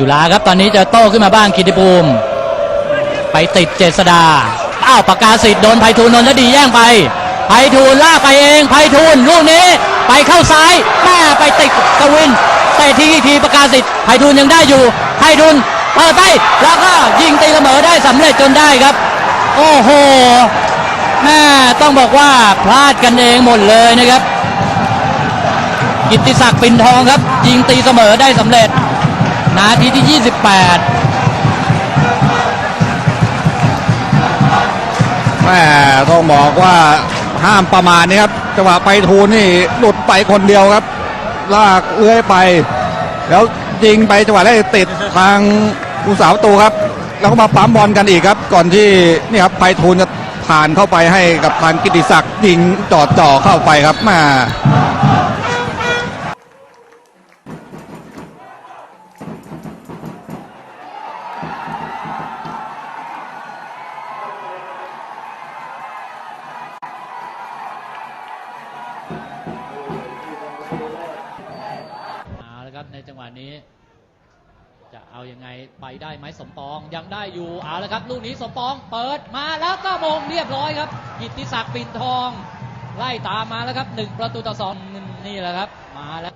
จุฬาครับตอนนี้จะโต้ขึ้นมาบ้างกิติภูมิ ไปติดเจษดาอ้าวปากกาสิทธิ์โดนไพฑูรย์นนทดีแย่งไปไพฑูรย์ลาไปเองไพฑูรย์ลูกนี้ไปเข้าซ้ายแม่ไปติดกวินเตะทีทีปากกาสิทธิ์ไพฑูรย์ยังได้อยู่ไพฑูรย์เปิดไปแล้วก็ยิงตีเสมอได้สำเร็จจนได้ครับ โอ้โหแม่ต้องบอกว่าพลาดกันเองหมดเลยนะครับ กิตติศักดิ์ปิ่นทองครับ ยิงตีเสมอได้สำเร็จ นาทีที่ 28แม่ต้องบอกว่าห้ามประมาณนี้ครับจังหวะไปทูนนี่หลุดไปคนเดียวครับ ลากเลื้อยไป แล้วยิงไปจังหวะแรกติดทางผู้สาวตูครับ แล้วก็มาปั๊มบอลกันอีกครับ ก่อนที่นี่ครับไปทูนจะผ่านเข้าไปให้กับทางกิติศักดิ์ยิงจอดจ่อเข้าไปครับมา เอาละครับในจังหวะนี้ จะเอายังไงไปได้ไหมสมปองยังได้อยู่เอาละครับลูกนี้สมปองเปิดมาแล้วก็มงเรียบร้อยครับกิติศักดิ์ปิ่นทอง ไล่ตามมาแล้วครับหนึ่งประตูต่อสองนี่แหละครับมาแล้ว